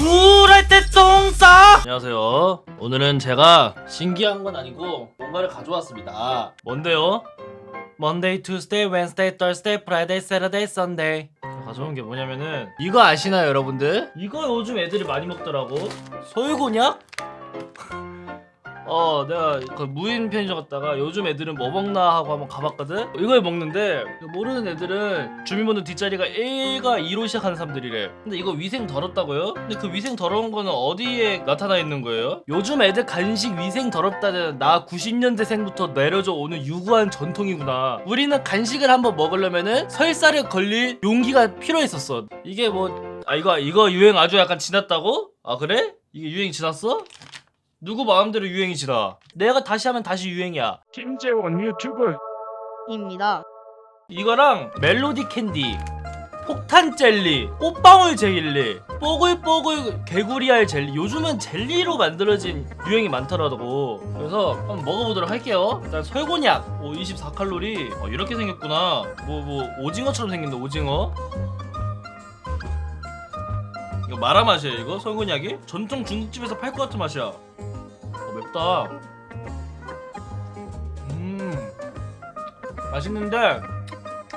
우랄 때똥 싸! 안녕하세요. 오늘은 제가 신기한 건 아니고 뭔가를 가져왔습니다. 뭔데요? Monday, Tuesday, Wednesday, Thursday, Friday, Saturday, Sunday. 제가 가져온 게 뭐냐면은 이거 아시나요, 여러분들? 이거 요즘 애들이 많이 먹더라고. 소유곤약? 어, 내가 그 무인 편의점 갔다가 요즘 애들은 뭐 먹나 하고 한번 가봤거든? 이걸 먹는데 모르는 애들은 주민번호 뒷자리가 1과 2로 시작하는 사람들이래. 근데 이거 위생 더럽다고요? 근데 그 위생 더러운 거는 어디에 나타나 있는 거예요? 요즘 애들 간식 위생 더럽다는 나 90년대생부터 내려져 오는 유구한 전통이구나. 우리는 간식을 한번 먹으려면은 설사를 걸릴 용기가 필요했었어. 이게 뭐, 아, 이거, 이거 유행 아주 약간 지났다고? 아, 그래? 이게 유행 지났어? 누구 마음대로 유행이 지나. 내가 다시 하면 다시 유행이야. 김재원 유튜브 입니다. 이거랑 멜로디 캔디, 폭탄 젤리, 꽃방울 젤리, 뽀글뽀글 개구리알 젤리. 요즘은 젤리로 만들어진 유행이 많더라고. 그래서 한번 먹어보도록 할게요. 일단 설곤약, 오 24칼로리. 어, 이렇게 생겼구나. 뭐 뭐 오징어처럼 생긴다 오징어. 이거 마라 맛이야 이거 설곤약이? 전통 중국집에서 팔 것 같은 맛이야. 어 맵다. 음 맛있는데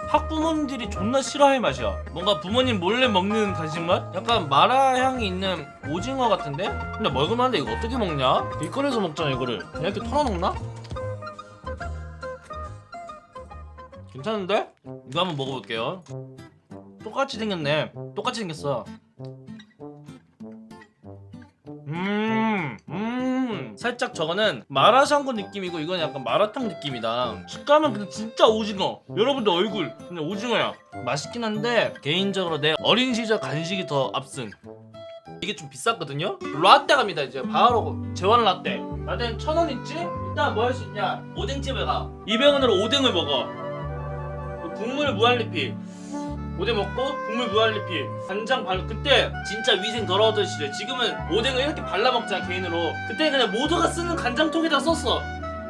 학부모님들이 존나 싫어할 맛이야. 뭔가 부모님 몰래 먹는 간식 맛? 약간 마라 향이 있는 오징어 같은데? 근데 먹을만한데 이거 어떻게 먹냐? 길거리에서 먹잖아 이거를. 그냥 이렇게 털어먹나? 괜찮은데? 이거 한번 먹어볼게요. 똑같이 생겼네. 똑같이 생겼어. 음, 음. 살짝 저거는 마라샹궈 느낌이고 이건 약간 마라탕 느낌이다. 식감은 근데 진짜 오징어. 여러분들 얼굴 그냥 오징어야. 맛있긴 한데 개인적으로 내 어린 시절 간식이 더 압승. 이게 좀 비쌌거든요. 라떼 갑니다 이제 바로 재원 라떼. 라떼는 천 원 있지? 일단 뭐 할 수 있냐? 오뎅집에 가. 200원으로 오뎅을 먹어. 국물 무한리필. 오뎅 먹고 국물 무한리필 간장 발 그때 진짜 위생 더러웠던 시절. 지금은 오뎅을 이렇게 발라 먹잖아 개인으로. 그때 그냥 모두가 쓰는 간장통에다 썼어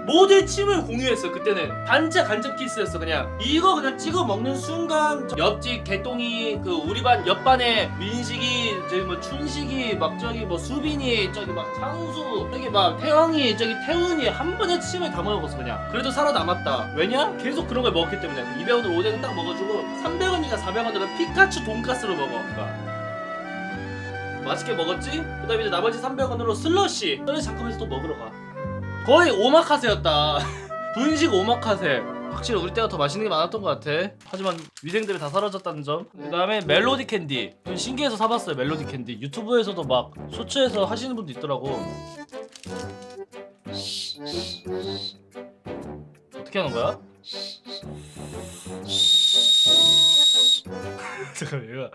모두의 침을 공유했어. 그때는 단체 간접 키스였어 그냥. 이거 그냥 찍어 먹는 순간 저 옆집 개똥이 그 우리 반 옆반에 민식이 저기 뭐 춘식이 막 저기 뭐 수빈이 저기 막 창수 저기 막 태영이 저기 태훈이 한 번에 침을 다 먹었어 그냥. 그래도 살아남았다. 왜냐? 계속 그런 걸 먹었기 때문에. 200원으로 오뎅 딱 먹어주고 300원이가 400원으로 피카츄 돈가스를 먹어. 그러니까. 맛있게 먹었지? 그 다음에 이제 나머지 300원으로 슬러시. 슬러시 잠깐만 또 먹으러 가 거의 오마카세였다. 분식 오마카세. 확실히 우리 때가 더 맛있는 게 많았던 것 같아. 하지만 위생 때문에 다 사라졌다는 점 그 다음에 멜로디 캔디. 좀 신기해서 사봤어요 멜로디 캔디. 유튜브에서도 막 쇼츠에서 하시는 분도 있더라고. 어떻게 하는 거야? 잠깐 이거.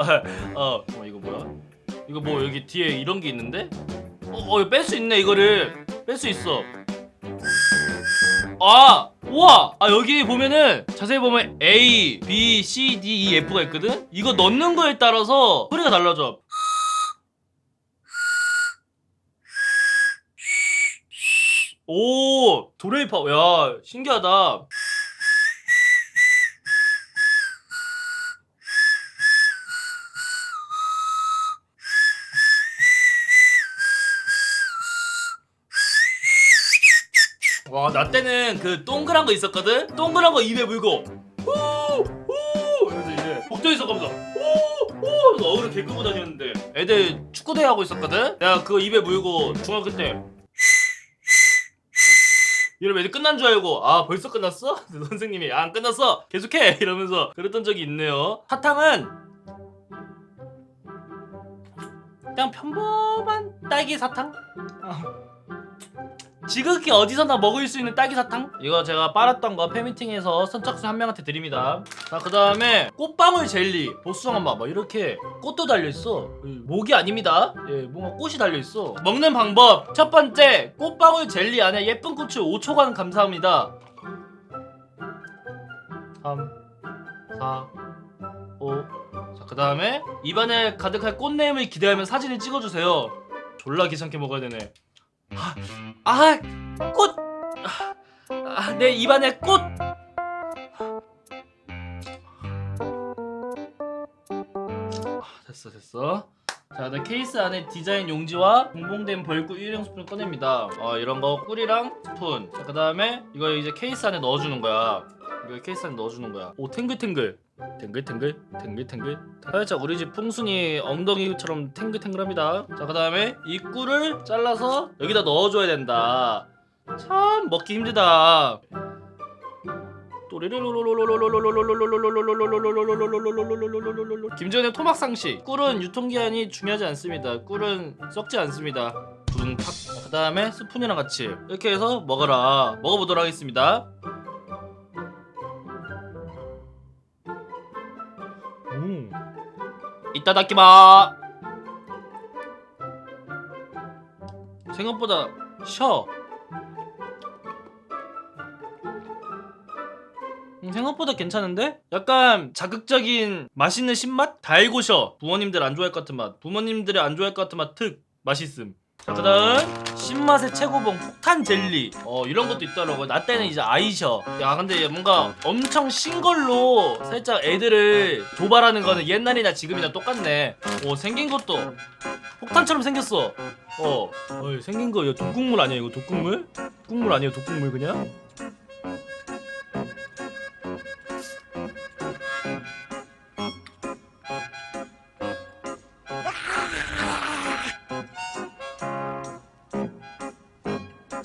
아, 어, 어 이거 뭐야? 이거 뭐 여기 뒤에 이런 게 있는데? 어, 어 뺄 수 있네 이거를 뺄 수 있어. 아, 우와, 아 여기 보면은 자세히 보면 A, B, C, D, E, F가 있거든. 이거 넣는 거에 따라서 소리가 달라져. 오, 도레이파, 야, 신기하다. 와, 나 때는 그 동그란 거 있었거든? 동그란 거 입에 물고, 후! 후! 이러면서 이제 복도에서 가면서, 후! 후! 하면서 어그로 개 끄고 다녔는데, 애들 축구대회 하고 있었거든? 내가 그거 입에 물고 중학교 때, 이러면 애들 끝난 줄 알고, 아, 벌써 끝났어? 선생님이, 아, 안 끝났어! 계속해! 이러면서 그랬던 적이 있네요. 사탕은, 그냥 평범한 딸기 사탕? 어. 지극히 어디서나 먹을 수 있는 딸기 사탕? 이거 제가 빨았던 거 팬미팅에서 선착순 한 명한테 드립니다. 자, 그 다음에 꽃방울 젤리. 보수정 한번 봐. 이렇게 꽃도 달려있어. 목이 아닙니다. 예, 뭔가 꽃이 달려있어. 먹는 방법. 첫 번째, 꽃방울 젤리 안에 예쁜 꽃을 5초간 감사합니다. 3, 4, 5. 자, 그 다음에 입안에 가득할 꽃냄을 기대하며 사진을 찍어주세요. 졸라 귀찮게 먹어야 되네. 아, 꽃! 아, 내 입안에 꽃! 아, 됐어, 됐어. 자, 네, 케이스 안에 디자인 용지와 공봉된 벌꿀 일회용 스푼을 꺼냅니다. 어, 이런 거 꿀이랑 스푼. 자, 그 다음에 이거 이제 케이스 안에 넣어주는 거야. 이거 케이스 안에 넣어주는 거야. 오, 탱글탱글. 탱글탱글, 탱글탱글. 살짝 우리 집 풍순이 엉덩이처럼 탱글탱글합니다. 자, 그 다음에 이 꿀을 잘라서 여기다 넣어줘야 된다. 참 먹기 힘들다. 김전의 토막상식 꿀은 유통기한이 중요하지 않습니다 꿀은 썩지 않습니다 그 다음에 스푼이랑 같이 이렇게 해서 먹어라 먹어보도록 하겠습니다 이따다키마. 생각보다 셔 음, 생각보다 괜찮은데? 약간 자극적인 맛있는 신맛? 달고 셔 부모님들 안 좋아할 것 같은 맛. 부모님들이 안 좋아할 것 같은 맛 특 맛있음 자 그다음. 신맛의 최고봉 폭탄 젤리. 어 이런 것도 있더라고요. 나 때는 이제 아이셔. 야 근데 뭔가 엄청 신 걸로 살짝 애들을 도발하는 거는 옛날이나 지금이나 똑같네. 오 생긴 것도 폭탄처럼 생겼어. 어 어이, 생긴 거 이거 독국물 아니야 이거 독국물? 국물 아니에요 독국물 그냥?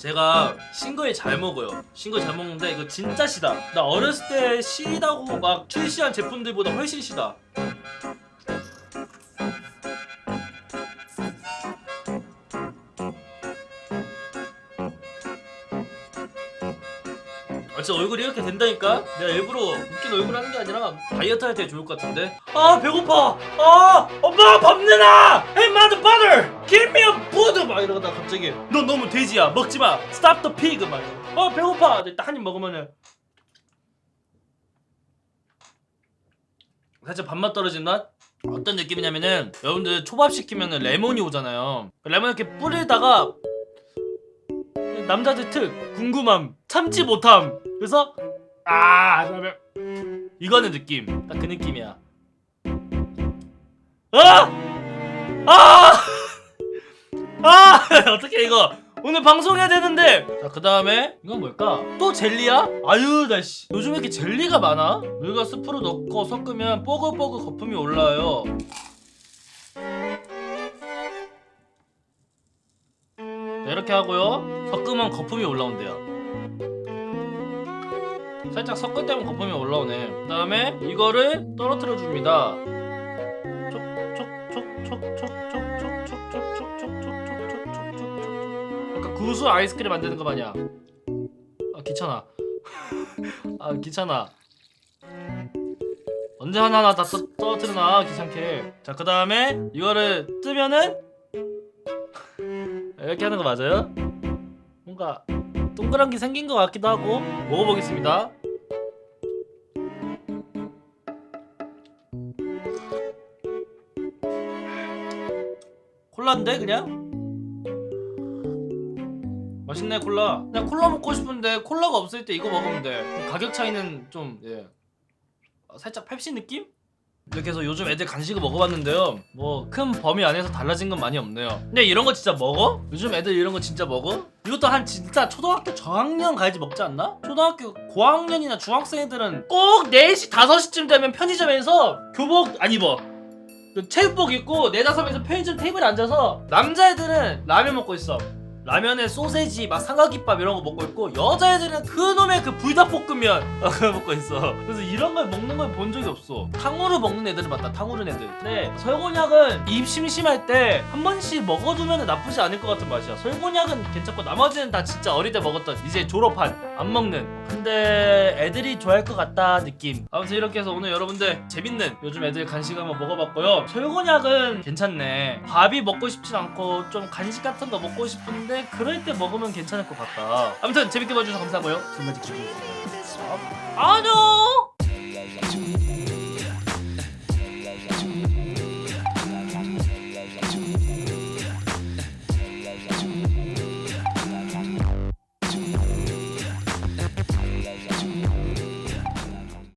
제가 신거에 잘 먹어요. 신거 잘 먹는데 이거 진짜 시다. 나 어렸을 때 시다고 막 출시한 제품들보다 훨씬 시다. 아 진짜 얼굴이 이렇게 된다니까? 내가 일부러 웃긴 얼굴 하는 게 아니라 다이어트 할 때 좋을 것 같은데? 아 배고파! 아 엄마 밥 내놔! Hey mother butter! Give me a food! 막 이러다가 갑자기 너 너무 돼지야 먹지 마! Stop the pig! 막 이러고 아 배고파! 딱 한 입 먹으면은 살짝 밥맛 떨어진 맛? 어떤 느낌이냐면은 여러분들 초밥 시키면은 레몬이 오잖아요 레몬 이렇게 뿌리다가 남자들 특 궁금함 참지 못함 그래서 아 그러면 이거는 느낌 딱 그 느낌이야 아! 아! 아! 어떻게 이거 오늘 방송해야 되는데 자 그 다음에 이건 뭘까? 또 젤리야? 아유 나씨 요즘 왜 이렇게 젤리가 많아? 물과 스프로 넣고 섞으면 뽀글뽀글 거품이 올라와요 자, 이렇게 하고요 섞으면 거품이 올라온대요 살짝 섞을 때면 거품이 올라오네 그 다음에 이거를 떨어뜨려 줍니다 약간 구수 아이스크림 만드는 거 마냥 아 귀찮아 아 귀찮아 언제 하나하나 다 떠, 떨어뜨려놔 귀찮게 자 그 다음에 이거를 뜨면은 이렇게 하는 거 맞아요? 뭔가 동그란 게 생긴 것 같기도 하고 먹어보겠습니다 콜라인데 그냥? 맛있네 콜라 그냥 콜라 먹고 싶은데 콜라가 없을 때 이거 먹으면 돼 가격 차이는 좀 예. 어, 살짝 펩시 느낌? 이렇게 해서 요즘 애들 간식을 먹어봤는데요 뭐 큰 범위 안에서 달라진 건 많이 없네요 근데 이런 거 진짜 먹어? 요즘 애들 이런 거 진짜 먹어? 이것도 한 진짜 초등학교 저학년 가야지 먹지 않나? 초등학교 고학년이나 중학생 애들은 꼭 4시 5시쯤 되면 편의점에서 교복 안 입어 그 체육복 입고 네다섯명이서 편의점 테이블에 앉아서 남자애들은 라면 먹고 있어 라면에 소세지 막 삼각김밥 이런 거 먹고 있고 여자애들은 그놈의 그 불닭볶음면 먹고 있어. 그래서 이런 걸 먹는 걸 본 적이 없어. 탕후루 먹는 애들은 맞다 탕후루 애들. 근데 설곤약은 입 심심할 때 한 번씩 먹어두면 나쁘지 않을 것 같은 맛이야. 설곤약은 괜찮고 나머지는 다 진짜 어릴 때 먹었던 이제 졸업한 안 먹는. 근데 애들이 좋아할 것 같다 느낌. 아무튼 이렇게 해서 오늘 여러분들 재밌는 요즘 애들 간식 한번 먹어봤고요. 설곤약은 괜찮네. 밥이 먹고 싶진 않고 좀 간식 같은 거 먹고 싶은데 그럴 때 먹으면 괜찮을 것 같다. 아무튼 재밌게 봐주셔서 감사하고요. 지금까지 기분이었습니다 안녕